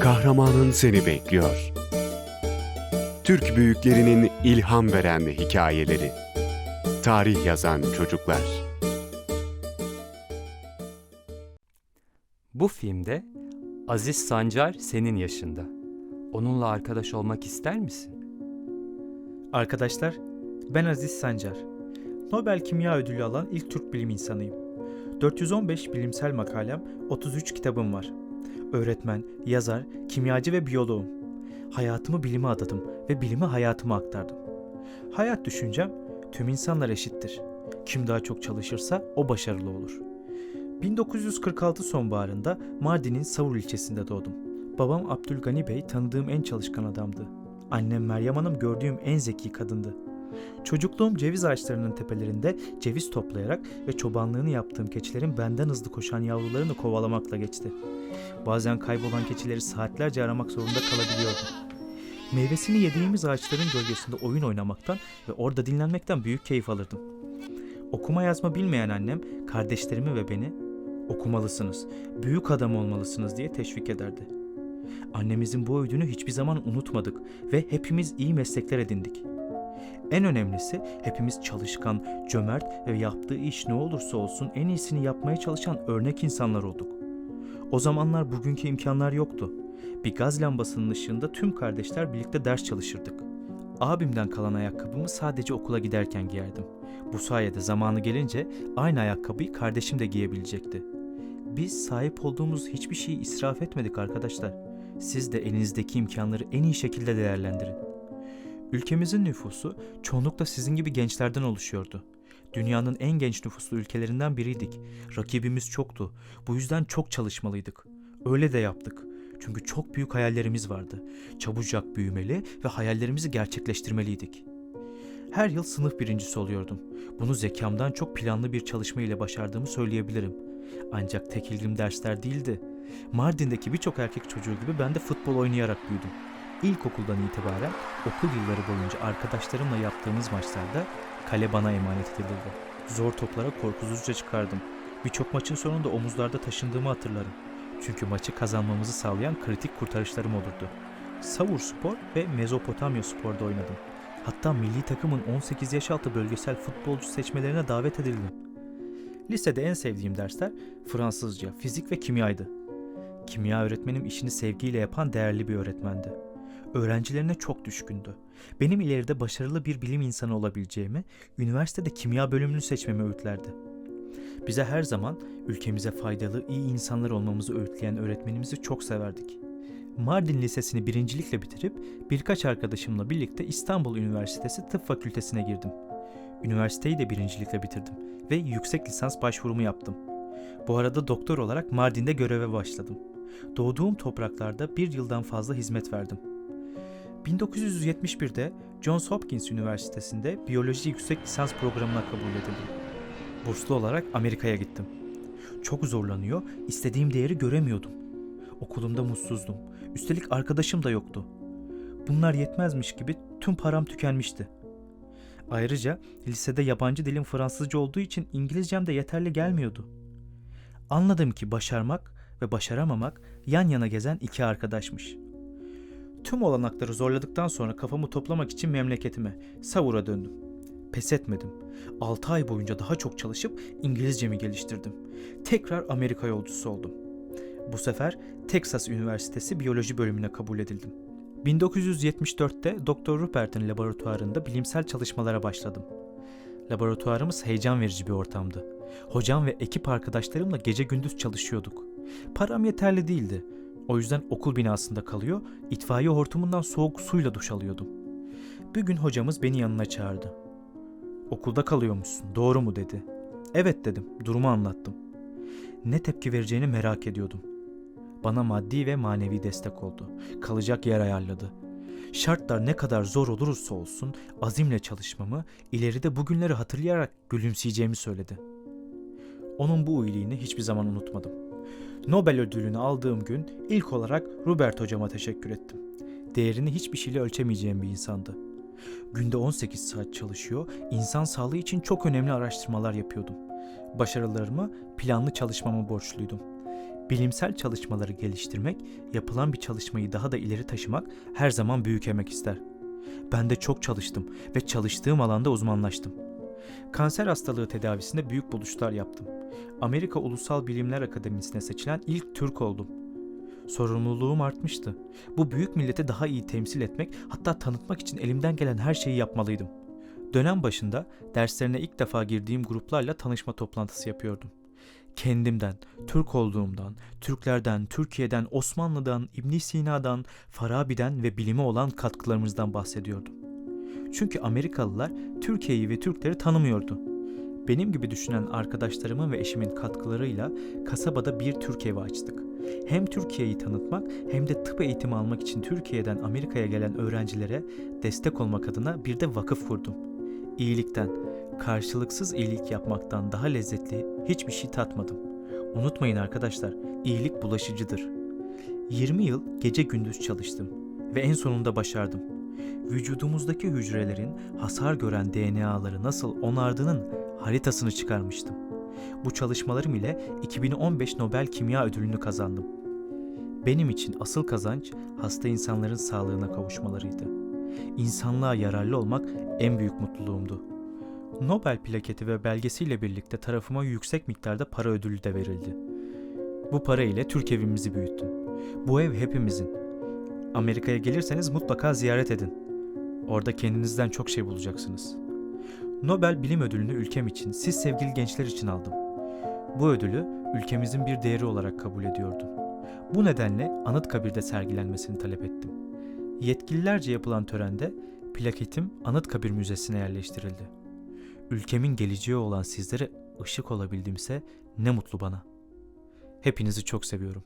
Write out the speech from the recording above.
Kahramanın seni bekliyor. Türk büyüklerinin ilham veren hikayeleri. Tarih yazan çocuklar. Bu filmde Aziz Sancar senin yaşında. Onunla arkadaş olmak ister misin? Arkadaşlar, ben Aziz Sancar. Nobel Kimya Ödülü alan ilk Türk bilim insanıyım. 415 bilimsel makalem, 33 kitabım var. Öğretmen, yazar, kimyacı ve biyoloğum. Hayatımı bilime adadım ve bilimi hayatıma aktardım. Hayat düşüncem, tüm insanlar eşittir. Kim daha çok çalışırsa o başarılı olur. 1946 sonbaharında Mardin'in Savur ilçesinde doğdum. Babam Abdülgani Bey tanıdığım en çalışkan adamdı. Annem Meryem Hanım gördüğüm en zeki kadındı. Çocukluğum ceviz ağaçlarının tepelerinde ceviz toplayarak ve çobanlığını yaptığım keçilerin benden hızlı koşan yavrularını kovalamakla geçti. Bazen kaybolan keçileri saatlerce aramak zorunda kalabiliyordum. Meyvesini yediğimiz ağaçların gölgesinde oyun oynamaktan ve orada dinlenmekten büyük keyif alırdım. Okuma yazma bilmeyen annem kardeşlerimi ve beni okumalısınız, büyük adam olmalısınız diye teşvik ederdi. Annemizin bu öğüdünü hiçbir zaman unutmadık ve hepimiz iyi meslekler edindik. En önemlisi hepimiz çalışkan, cömert ve yaptığı iş ne olursa olsun en iyisini yapmaya çalışan örnek insanlar olduk. O zamanlar bugünkü imkanlar yoktu. Bir gaz lambasının ışığında tüm kardeşler birlikte ders çalışırdık. Abimden kalan ayakkabımı sadece okula giderken giyerdim. Bu sayede zamanı gelince aynı ayakkabıyı kardeşim de giyebilecekti. Biz sahip olduğumuz hiçbir şeyi israf etmedik arkadaşlar. Siz de elinizdeki imkanları en iyi şekilde değerlendirin. Ülkemizin nüfusu çoğunlukla sizin gibi gençlerden oluşuyordu. Dünyanın en genç nüfuslu ülkelerinden biriydik. Rakibimiz çoktu. Bu yüzden çok çalışmalıydık. Öyle de yaptık. Çünkü çok büyük hayallerimiz vardı. Çabucak büyümeli ve hayallerimizi gerçekleştirmeliydik. Her yıl sınıf birincisi oluyordum. Bunu zekamdan çok planlı bir çalışma ile başardığımı söyleyebilirim. Ancak tek ilgim dersler değildi. Mardin'deki birçok erkek çocuğu gibi ben de futbol oynayarak büyüdüm. İlkokuldan itibaren okul yılları boyunca arkadaşlarımla yaptığımız maçlarda kale bana emanet edilirdi. Zor toplara korkusuzca çıkardım. Birçok maçın sonunda omuzlarda taşındığımı hatırlarım. Çünkü maçı kazanmamızı sağlayan kritik kurtarışlarım olurdu. Savur Spor ve Mezopotamya Spor'da oynadım. Hatta milli takımın 18 yaş altı bölgesel futbolcu seçmelerine davet edildim. Lisede en sevdiğim dersler Fransızca, fizik ve kimyaydı. Kimya öğretmenim işini sevgiyle yapan değerli bir öğretmendi. Öğrencilerine çok düşkündü. Benim ileride başarılı bir bilim insanı olabileceğimi, üniversitede kimya bölümünü seçmemi öğütlerdi. Bize her zaman ülkemize faydalı, iyi insanlar olmamızı öğütleyen öğretmenimizi çok severdik. Mardin Lisesi'ni birincilikle bitirip birkaç arkadaşımla birlikte İstanbul Üniversitesi Tıp Fakültesine girdim. Üniversiteyi de birincilikle bitirdim ve yüksek lisans başvurumu yaptım. Bu arada doktor olarak Mardin'de göreve başladım. Doğduğum topraklarda bir yıldan fazla hizmet verdim. 1971'de Johns Hopkins Üniversitesi'nde biyoloji yüksek lisans programına kabul edildim. Burslu olarak Amerika'ya gittim. Çok zorlanıyor, istediğim değeri göremiyordum. Okulumda mutsuzdum. Üstelik arkadaşım da yoktu. Bunlar yetmezmiş gibi tüm param tükenmişti. Ayrıca lisede yabancı dilim Fransızca olduğu için İngilizcem de yeterli gelmiyordu. Anladım ki başarmak ve başaramamak yan yana gezen iki arkadaşmış. Tüm olanakları zorladıktan sonra kafamı toplamak için memleketime, Savur'a döndüm. Pes etmedim. 6 ay boyunca daha çok çalışıp İngilizcemi geliştirdim. Tekrar Amerika yolcusu oldum. Bu sefer Texas Üniversitesi Biyoloji bölümüne kabul edildim. 1974'te Dr. Rupert'in laboratuvarında bilimsel çalışmalara başladım. Laboratuvarımız heyecan verici bir ortamdı. Hocam ve ekip arkadaşlarımla gece gündüz çalışıyorduk. Param yeterli değildi. O yüzden okul binasında kalıyor, itfaiye hortumundan soğuk suyla duş alıyordum. Bir gün hocamız beni yanına çağırdı. Okulda kalıyormuşsun, doğru mu dedi. Evet dedim, durumu anlattım. Ne tepki vereceğini merak ediyordum. Bana maddi ve manevi destek oldu. Kalacak yer ayarladı. Şartlar ne kadar zor olursa olsun azimle çalışmamı, ileride bugünleri hatırlayarak gülümseyeceğimi söyledi. Onun bu iyiliğini hiçbir zaman unutmadım. Nobel ödülünü aldığım gün ilk olarak Robert hocama teşekkür ettim. Değerini hiçbir şeyle ölçemeyeceğim bir insandı. Günde 18 saat çalışıyor, insan sağlığı için çok önemli araştırmalar yapıyordum. Başarılarıma planlı çalışmama borçluydum. Bilimsel çalışmaları geliştirmek, yapılan bir çalışmayı daha da ileri taşımak her zaman büyük emek ister. Ben de çok çalıştım ve çalıştığım alanda uzmanlaştım. Kanser hastalığı tedavisinde büyük buluşlar yaptım. Amerika Ulusal Bilimler Akademisi'ne seçilen ilk Türk oldum. Sorumluluğum artmıştı. Bu büyük milleti daha iyi temsil etmek, hatta tanıtmak için elimden gelen her şeyi yapmalıydım. Dönem başında derslerine ilk defa girdiğim gruplarla tanışma toplantısı yapıyordum. Kendimden, Türk olduğumdan, Türklerden, Türkiye'den, Osmanlı'dan, İbn Sina'dan, Farabi'den ve bilime olan katkılarımızdan bahsediyordum. Çünkü Amerikalılar Türkiye'yi ve Türkleri tanımıyordu. Benim gibi düşünen arkadaşlarımın ve eşimin katkılarıyla kasabada bir Türk evi açtık. Hem Türkiye'yi tanıtmak hem de tıp eğitimi almak için Türkiye'den Amerika'ya gelen öğrencilere destek olmak adına bir de vakıf kurdum. İyilikten, karşılıksız iyilik yapmaktan daha lezzetli hiçbir şey tatmadım. Unutmayın arkadaşlar, iyilik bulaşıcıdır. 20 yıl gece gündüz çalıştım ve en sonunda başardım. Vücudumuzdaki hücrelerin hasar gören DNA'ları nasıl onardığının haritasını çıkarmıştım. Bu çalışmalarım ile 2015 Nobel Kimya Ödülünü kazandım. Benim için asıl kazanç hasta insanların sağlığına kavuşmalarıydı. İnsanlığa yararlı olmak en büyük mutluluğumdu. Nobel plaketi ve belgesiyle birlikte tarafıma yüksek miktarda para ödülü de verildi. Bu para ile Türk evimizi büyüttüm. Bu ev hepimizin. Amerika'ya gelirseniz mutlaka ziyaret edin. Orada kendinizden çok şey bulacaksınız. Nobel Bilim Ödülünü ülkem için, siz sevgili gençler için aldım. Bu ödülü ülkemizin bir değeri olarak kabul ediyordum. Bu nedenle Anıtkabir'de sergilenmesini talep ettim. Yetkililerce yapılan törende plaketim Anıtkabir Müzesi'ne yerleştirildi. Ülkemin geleceği olan sizlere ışık olabildimse ne mutlu bana. Hepinizi çok seviyorum.